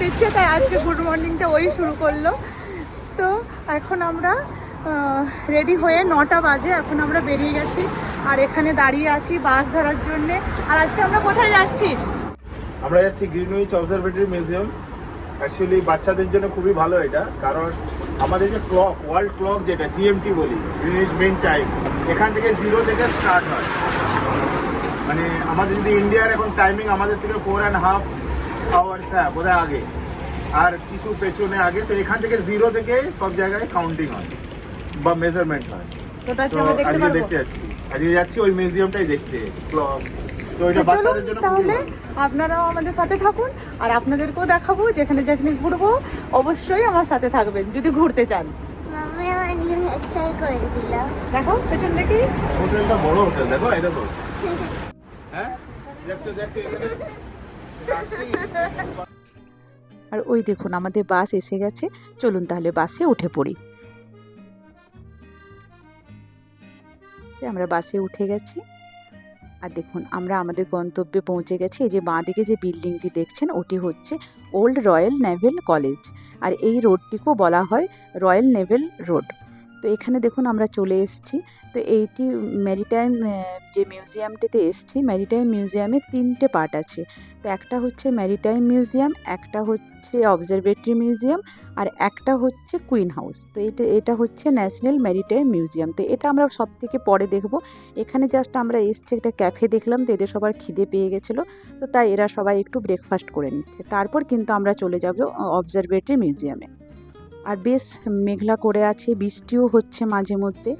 বলার ইচ্ছে, তাই আজকে গুড মর্নিংটা ওই শুরু করল। তো এখন আমরা রেডি হয়ে নটা বাজে, এখন আমরা বেরিয়ে গেছি। আর এখানে দাঁড়িয়ে আছি বাস ধরার জন্যে। আর আজকে আমরা কোথায় যাচ্ছি? আমরা যাচ্ছি গ্রিনউইচ অবজারভেটরি মিউজিয়াম অ্যাকচুয়ালি বাচ্চাদের জন্য খুবই ভালো এটা, কারণ আমাদের যে ক্লক ওয়ার্ল্ড ক্লক যেটা জিএমটি বলি গ্রিনউইচ মেন টাইম এখান থেকে জিরো থেকে স্টার্ট হয়। মানে আমাদের যদি ইন্ডিয়ার এখন টাইমিং আমাদের থেকে ফোর অ্যান্ড হাফ আওয়ার্স হ্যাঁ বোধহয় আগে। আর কিছু পেছনে আগে তো এখান থেকে জিরো থেকে সব জায়গায় কাউন্টিং হয় বা মেজারমেন্ট হয়। আজকে দেখতে যাচ্ছি। আজকে যাচ্ছি ওই মিউজিয়ামটাই দেখতে তাহলে। আপনারাও আমাদের সাথে থাকুন আর আপনাদেরকেও দেখাবো যেখানে যেখানে ঘুরবো অবশ্যই আমার সাথে থাকবেন যদি ঘুরতে চান। দেখো পেছন দেখি হোটেলটা বড় হোটেল দেখো এই দেখো। হ্যাঁ? দেখতে দেখতে এখানে আর ওই দেখুন, আমাদের বাস এসে গেছে। চলুন তাহলে বাসে উঠে পড়ি। আমরা বাসে উঠে গেছি। আর দেখুন, আমরা আমাদের গন্তব্যে পৌঁছে গেছি। এই যে বাঁ দিকে যে বিল্ডিংটি দেখছেন, ওটি হচ্ছে ওল্ড রয়্যাল নেভেল কলেজ। আর এই রোডটিকেও বলা হয় রয়্যাল নেভেল রোড। তো এখানে দেখুন আমরা চলে এসেছি। তো এইটি ম্যারিটাইম যে মিউজিয়ামটিতে এসেছি ম্যারিটাইম মিউজিয়ামে তিনটে পার্ট আছে। তো একটা হচ্ছে ম্যারিটাইম মিউজিয়াম, একটা হচ্ছে অবজারভেটরি মিউজিয়াম, আর একটা হচ্ছে কুইন হাউস। তো এটা এটা হচ্ছে ন্যাশনাল ম্যারিটাইম মিউজিয়াম। তো এটা আমরা সব থেকে পরে দেখব। এখানে জাস্ট আমরা এসছি একটা ক্যাফে দেখলাম, তো এদের সবার খিদে পেয়ে গেছিল। তো তাই এরা সবাই একটু ব্রেকফাস্ট করে নিচ্ছে। তারপর কিন্তু আমরা চলে যাব অবজারভেটরি মিউজিয়ামে। আর বেশ মেঘলা করে আছে বৃষ্টিও হচ্ছে মাঝে মধ্যে।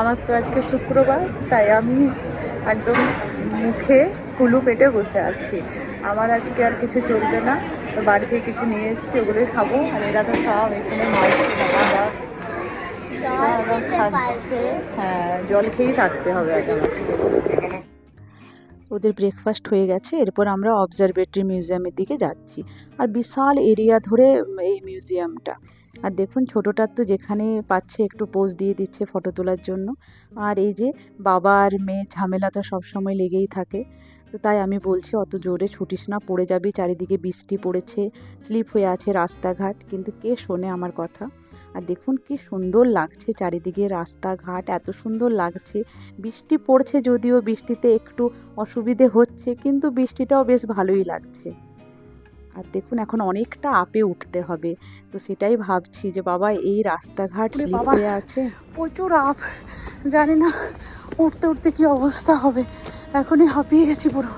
আমার তো আজকে শুক্রবার তাই আমি একদম মুখে কুলু পেটে বসে আছি। আমার আজকে আর কিছু চলবে না তো বাড়ি থেকে কিছু নিয়ে এসেছি ওগুলোই খাব। আর এরা তো সব এখানে মাছ বাবা হ্যাঁ জল খেয়েই থাকতে হবে ওদের ব্রেকফাস্ট হয়ে গেছে এরপর আমরা অবজারভেটরি মিউজিয়ামের দিকে যাচ্ছি। আর বিশাল এরিয়া ধরে এই মিউজিয়ামটা আর দেখুন ছোটোটার তো যেখানে পাচ্ছে একটু পোজ দিয়ে দিচ্ছে ফটো তোলার জন্য। আর এই যে বাবা আর মেয়ে ঝামেলা তো সবসময় লেগেই থাকে। তো তাই আমি বলছি অত জোরে ছুটিস না, পড়ে যাবি। চারিদিকে বৃষ্টি পড়েছে স্লিপ হয়ে আছে রাস্তাঘাট, কিন্তু কে শোনে আমার কথা? আর দেখুন কি সুন্দর লাগছে চারিদিকে রাস্তাঘাট, এত সুন্দর লাগছে। বৃষ্টি পড়ছে যদিও, বৃষ্টিতে একটু অসুবিধে হচ্ছে, কিন্তু বৃষ্টিটাও বেশ ভালোই লাগছে। আর দেখুন এখন অনেকটা আপে উঠতে হবে। তো সেটাই ভাবছি যে বাবা এই রাস্তাঘাট বাবা। হয়ে আছে? প্রচুর আপ। জানি না উঠতে উঠতে কি অবস্থা হবে। এখনই হাঁপিয়ে গেছি পুরো।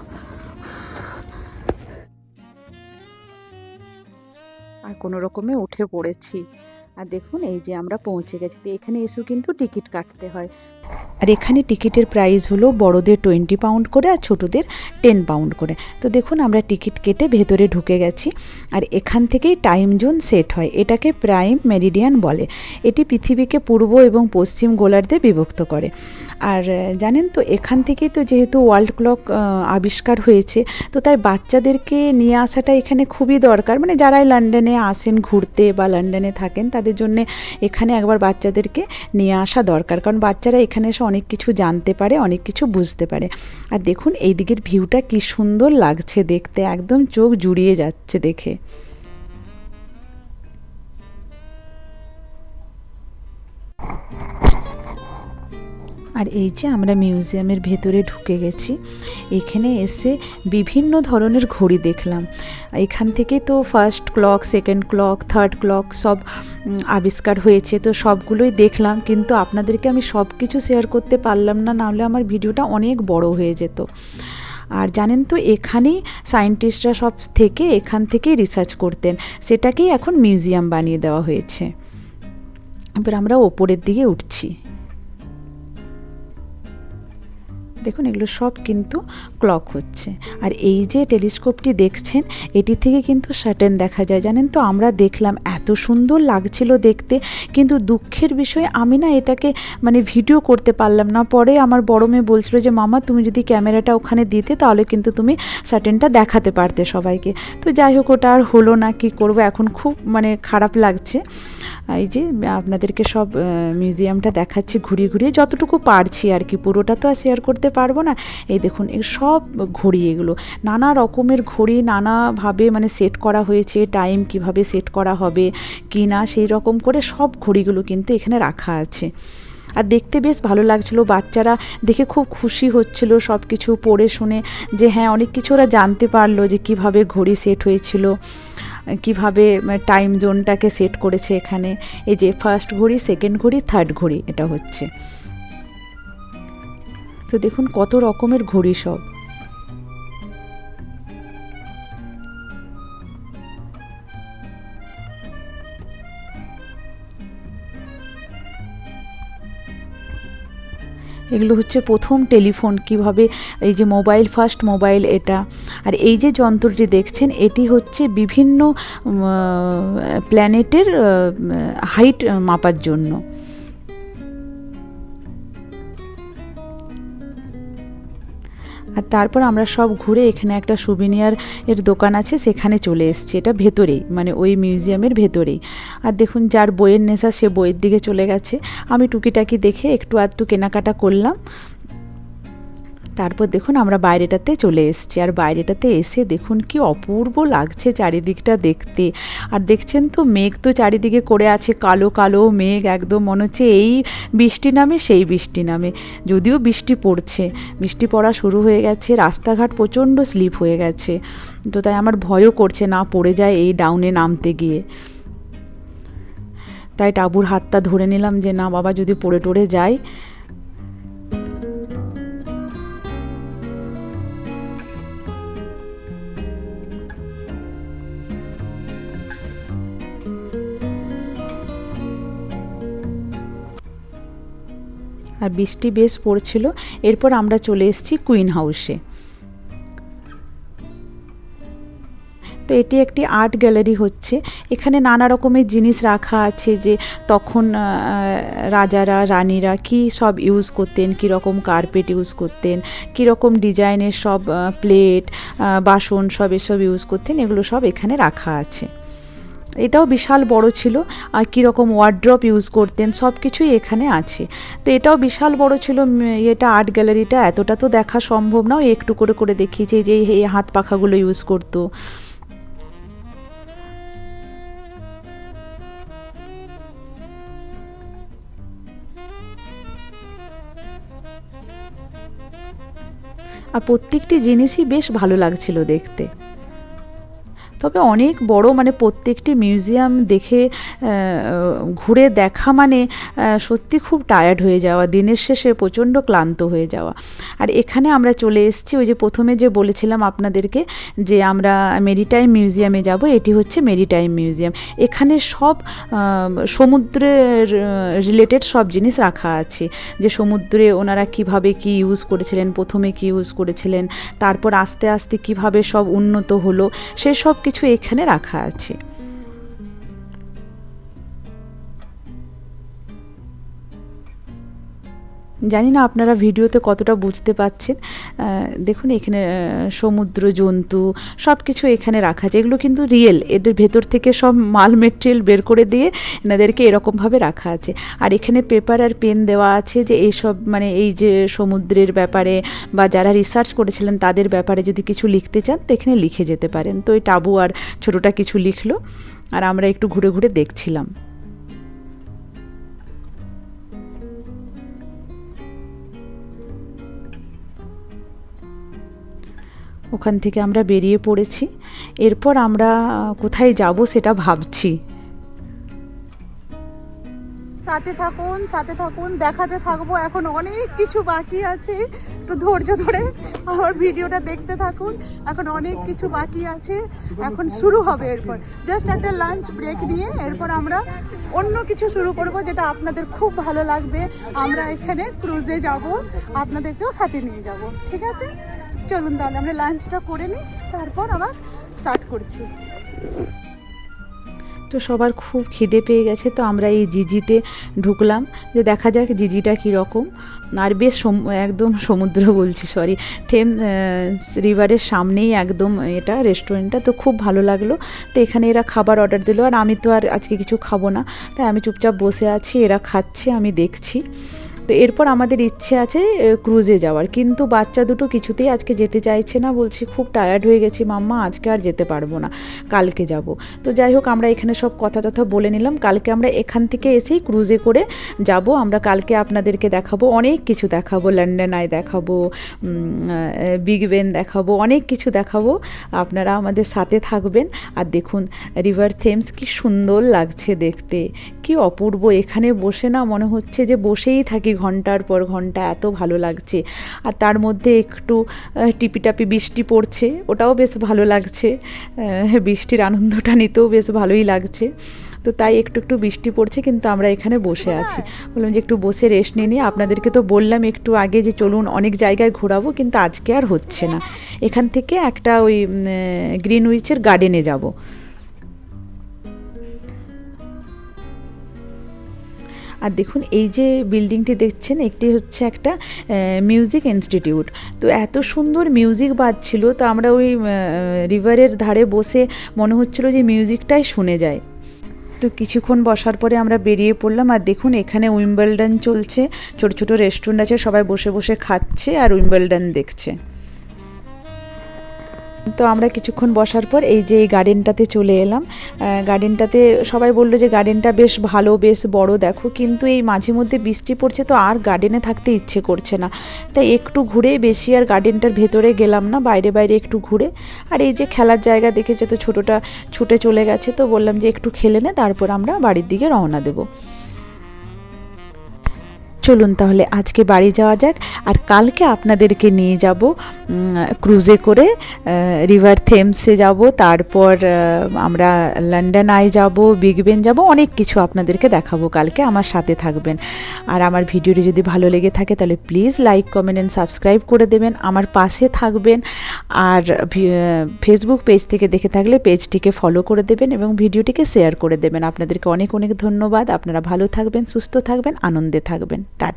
আর কোনো রকমে উঠে পড়েছি। আর দেখুন এই যে আমরা পৌঁছে গেছি। তো এখানে এসেও কিন্তু টিকিট কাটতে হয়। আর এখানে টিকিটের প্রাইস হলো বড়দের টোয়েন্টি পাউন্ড করে আর ছোটোদের টেন পাউন্ড করে। তো দেখুন আমরা টিকিট কেটে ভেতরে ঢুকে গেছি আর এখান থেকেই টাইম জোন সেট হয়। এটাকে প্রাইম মেরিডিয়ান বলে। এটি পৃথিবীকে পূর্ব এবং পশ্চিম গোলার্ধে বিভক্ত করে। আর জানেন তো, এখান থেকেই তো যেহেতু ওয়ার্ল্ড ক্লক আবিষ্কার হয়েছে, তো তাই বাচ্চাদেরকে নিয়ে আসাটা এখানে খুবই দরকার। মানে যারাই লন্ডনে আসেন, ঘুরতে বা লন্ডনে থাকেন, তাদের জন্য এখানে একবার বাচ্চাদেরকে নিয়ে আসা দরকার। কারণ বাচ্চারা এখানে এসে অনেক কিছু জানতে পারে, অনেক কিছু বুঝতে পারে। আর দেখুন, এই দিকের ভিউটা কি সুন্দর লাগছে দেখতে, একদম চোখ জুড়িয়ে যাচ্ছে দেখে। আর এই যে আমরা মিউজিয়ামের ভেতরে ঢুকে গেছি, এখানে এসে বিভিন্ন ধরনের ঘড়ি দেখলাম। এখান থেকে তো first clock second clock third clock সব আবিষ্কার হয়েছে, তো সবগুলোই দেখলাম, কিন্তু আপনাদেরকে আমি সব কিছু শেয়ার করতে পারলাম না, নাহলে আমার ভিডিওটা অনেক বড় হয়ে যেত। আর জানেন তো, এখানেই সায়েন্টিস্টরা সব থেকে এখান থেকেই রিসার্চ করতেন, সেটাকেই এখন মিউজিয়াম বানিয়ে দেওয়া হয়েছে। এবার আমরা ওপরের দিকে উঠছি। দেখুন, এগুলো সব কিন্তু ক্লক হচ্ছে। আর এই যে টেলিস্কোপটি দেখছেন, এটি থেকে কিন্তু সার্টেন দেখা যায়। জানেন তো, আমরা দেখলাম, এত সুন্দর লাগছিল দেখতে, কিন্তু দুঃখের বিষয়, আমি না এটাকে মানে ভিডিও করতে পারলাম না। পরে আমার বড় মেয়ে বলছিল যে, মামা, তুমি যদি ক্যামেরাটা ওখানে দিতে, তাহলে কিন্তু তুমি সার্টেনটা দেখাতে পারতে সবাইকে। তো যাই হোক, ওটা আর হলো না, কি করব? এখন খুব মানে খারাপ লাগছে। এই যে, আপনাদেরকে সব মিউজিয়ামটা দেখাচ্ছি ঘুরিয়ে ঘুরিয়ে, যতটুকু পারছি আর কি, পুরোটা তো আর শেয়ার করতে পারব না। এই দেখুন এই সব ঘড়ি এগুলো, নানা রকমের ঘড়ি, নানাভাবে মানে সেট করা হয়েছে টাইম কীভাবে সেট করা হবে কি না সেই রকম করে সব ঘড়িগুলো কিন্তু এখানে রাখা আছে। আর দেখতে বেশ ভালো লাগছিল, বাচ্চারা দেখে খুব খুশি হচ্ছিল সব কিছু পড়ে শুনে যে হ্যাঁ অনেক কিছু ওরা জানতে পারল যে কীভাবে ঘড়ি সেট হয়েছিল। কীভাবে টাইম জোনটাকে সেট করেছে এখানে। এই যে ফার্স্ট ঘড়ি সেকেন্ড ঘড়ি থার্ড ঘড়ি, এটা হচ্ছে। তো দেখুন কত রকমের ঘড়ি সব। এগুলো হচ্ছে প্রথম টেলিফোন কীভাবে, এই যে মোবাইল ফার্স্ট মোবাইল এটা। আর এই যে যন্ত্রটি দেখছেন, এটি হচ্ছে বিভিন্ন প্ল্যানেটের হাইট মাপার জন্য। আর তারপর আমরা সব ঘুরে এখানে একটা সুবিনিয়ার এর দোকান আছে, সেখানে চলে এসেছি। এটা ভেতরেই মানে ওই মিউজিয়ামের ভেতরেই। আর দেখুন, যার বইয়ের নেশা, সে বইয়ের দিকে চলে গেছে। আমি টুকিটাকি দেখে একটু আধটু কেনাকাটা করলাম। তারপর দেখুন আমরা বাইরেটাতে চলে এসেছি। আর বাইরেটাতে এসে দেখুন কি অপূর্ব লাগছে চারিদিকটা দেখতে। আর দেখছেন তো মেঘ তো চারিদিকে করে আছে, কালো কালো মেঘ একদম মনে হচ্ছে এই বৃষ্টি নামে সেই বৃষ্টি নামে। যদিও বৃষ্টি পড়ছে, বৃষ্টি পড়া শুরু হয়ে গেছে, রাস্তাঘাট প্রচণ্ড স্লিপ হয়ে গেছে। তো তাই আমার ভয়ও করছে না পড়ে যায় এই ডাউনে নামতে গিয়ে। তাই টাবুর হাতটা ধরে নিলাম যে, না বাবা, যদি পড়ে টড়ে যায় আর বৃষ্টি বেশ পড়ছিল। এরপর আমরা চলে এসেছি কুইন হাউসে। তো এটি একটি আর্ট গ্যালারি হচ্ছে। এখানে নানা রকমের জিনিস রাখা আছে যে তখন রাজারা, রানীরা কি সব ইউজ করতেন, কী রকম কার্পেট ইউজ করতেন, কী রকম ডিজাইনের সব প্লেট বাসন সব এসব ইউজ করতেন, এগুলো সব এখানে রাখা আছে। এটাও বিশাল বড় ছিল, আর কীরকম ওয়ার্ড্রপ ইউজ করতেন সব কিছুই এখানে আছে। তো এটাও বিশাল বড় ছিল এটা আর্ট গ্যালারিটা এতটা তো দেখা সম্ভব না একটু করে করে দেখিয়েছে যে এই হাত পাখাগুলো ইউজ করতো। আর প্রত্যেকটি জিনিসই বেশ ভালো লাগছিল দেখতে। তবে অনেক বড় মানে প্রত্যেকটি মিউজিয়াম দেখে ঘুরে দেখা মানে সত্যি খুব টায়ার্ড হয়ে যাওয়া, দিনের শেষে প্রচণ্ড ক্লান্ত হয়ে যাওয়া। আর এখানে আমরা চলে এসেছি ওই যে প্রথমে যে বলেছিলাম আপনাদেরকে যে আমরা মেরিটাইম মিউজিয়ামে যাব, এটি হচ্ছে মেরিটাইম মিউজিয়াম এখানে সব সমুদ্রের রিলেটেড সব জিনিস রাখা আছে। যে সমুদ্রে ওনারা কীভাবে কি ইউজ করেছিলেন, প্রথমে কি ইউজ করেছিলেন, তারপর আস্তে আস্তে কীভাবে সব উন্নত হলো, সে সব কিছু এখানে রাখা আছে। জানি না আপনারা ভিডিওতে কতটা বুঝতে পাচ্ছেন দেখুন, এখানে সমুদ্র, জন্তু সব কিছু এখানে রাখা আছে। এগুলো কিন্তু রিয়েল এদের ভেতর থেকে সব মাল মেটেরিয়াল বের করে দিয়ে এনাদেরকে এরকমভাবে রাখা আছে। আর এখানে পেপার আর পেন দেওয়া আছে যে এইসব মানে এই যে সমুদ্রের ব্যাপারে বা যারা রিসার্চ করেছিলেন তাদের ব্যাপারে যদি কিছু লিখতে চান, তো এখানে লিখে যেতে পারেন। তো এই টাবু আর ছোটোটা কিছু লিখলো, আর আমরা একটু ঘুরে ঘুরে দেখছিলাম। ওখান থেকে আমরা বেরিয়ে পড়েছি। এরপর আমরা কোথায় যাব সেটা ভাবছি। সাথে থাকুন সাথে থাকুন, দেখাতে থাকব। এখন অনেক কিছু বাকি আছে। একটু ধৈর্য ধরে আমার ভিডিওটা দেখতে থাকুন। এখন অনেক কিছু বাকি আছে। এখন শুরু হবে এরপর। জাস্ট একটা লাঞ্চ ব্রেক নিয়ে এরপর আমরা অন্য কিছু শুরু করব যেটা আপনাদের খুব ভালো লাগবে। আমরা এখানে ক্রুজে যাব। আপনাদেরকেও সাথে নিয়ে যাব। ঠিক আছে? চলুন তাহলে, আমরা লাঞ্চটা করে নিই, তারপর আবার স্টার্ট করছি। তো সবার খুব খিদে পেয়ে গেছে, তো আমরা এই জিজিতে ঢুকলাম যে দেখা যাক জিজিটা কীরকম। আর বেশ একদম সমুদ্র বলছি সরি থেম রিভারের সামনেই একদম এটা রেস্টুরেন্টটা তো খুব ভালো লাগল। তো এখানে এরা খাবার অর্ডার দিলো, আর আমি তো আর আজকে কিছু খাব না। তাই আমি চুপচাপ বসে আছি, এরা খাচ্ছে, আমি দেখছি। তো এরপর আমাদের ইচ্ছে আছে ক্রুজে যাওয়ার। কিন্তু বাচ্চা দুটো কিছুতেই আজকে যেতে চাইছে না, বলছি খুব টায়ার্ড হয়ে গেছি মাম্মা, আজকে আর যেতে পারব না, কালকে যাব। তো যাই হোক, আমরা এখানে সব কথা টথা বলে নিলাম, কালকে আমরা এখান থেকে এসেই ক্রুজে করে যাব, আমরা কালকে আপনাদেরকে দেখাবো, অনেক কিছু দেখাবো লন্ডন আই দেখাবো বিগ বেন দেখাবো, অনেক কিছু দেখাবো, আপনারা আমাদের সাথে থাকবেন। আর দেখুন রিভার থেমস কি সুন্দর লাগছে দেখতে, কি অপূর্ব, এখানে বসে না মনে হচ্ছে যে বসেই থাকি ঘণ্টার পর ঘণ্টা এত ভালো লাগছে। আর তার মধ্যে একটু টিপিটাপি বৃষ্টি পড়ছে, ওটাও বেশ ভালো লাগছে। বৃষ্টির আনন্দটা নিতেও বেশ ভালোই লাগছে। তো তাই একটু একটু বৃষ্টি পড়ছে, কিন্তু আমরা এখানে বসে আছি। বললাম যে একটু বসে রেস্ট নিয়ে নিই আপনাদেরকে তো বললাম একটু আগে যে চলুন অনেক জায়গায় ঘোরাবো, কিন্তু আজকে আর হচ্ছে না। এখান থেকে একটা ওই গ্রিন উইচের গার্ডেনে যাব। আর দেখুন, এই যে বিল্ডিংটি দেখছেন, একটি হচ্ছে একটা মিউজিক ইনস্টিটিউট। তো এত সুন্দর মিউজিক বাজছিল, তো আমরা ওই রিভারের ধারে বসে মনে হচ্ছিল যে মিউজিকটাই শুনে যায়। তো কিছুক্ষণ বসার পরে আমরা বেরিয়ে পড়লাম, আর দেখুন, এখানে উইম্বলডন চলছে। ছোট ছোট রেস্টুরেন্ট আছে, সবাই বসে বসে খাচ্ছে, আর উইম্বলডন দেখছে। তো আমরা কিছুক্ষণ বসার পর এই যে এই গার্ডেনটাতে চলে এলাম। গার্ডেনটাতে সবাই বলল যে গার্ডেনটা বেশ ভালো, বেশ বড়, দেখো। কিন্তু এই মাঝে মধ্যে বৃষ্টি পড়ছে তো আর গার্ডেনে থাকতে ইচ্ছে করছে না। তাই একটু ঘুরে বেশি আর গার্ডেনটার ভেতরে গেলাম না, বাইরে বাইরে একটু ঘুরে। আর এই যে খেলার জায়গা দেখেছে তো ছোটোটা ছুটে চলে গেছে, তো বললাম যে একটু খেলে নে, তারপর আমরা বাড়ির দিকে রওনা দেবো। চলুন তাহলে আজকে বাড়ি যাওয়া যাক আর কালকে আপনাদেরকে নিয়ে যাব ক্রুজে করে রিভার থেমসে যাব, তারপর আমরা লন্ডন আই যাব বিগ বেন যাব, অনেক কিছু আপনাদেরকে দেখাবো কালকে, আমার সাথে থাকবেন। আর আমার ভিডিওটি যদি ভালো লেগে থাকে তাহলে please like comment and subscribe করে দেবেন, আমার পাশে থাকবেন। আর ফেসবুক পেজ থেকে দেখে থাকলে পেজটিকে ফলো করে দেবেন এবং ভিডিওটিকে শেয়ার করে দেবেন। আপনাদেরকে অনেক অনেক ধন্যবাদ। আপনারা ভালো থাকবেন, সুস্থ থাকবেন, আনন্দে থাকবেন। Tata.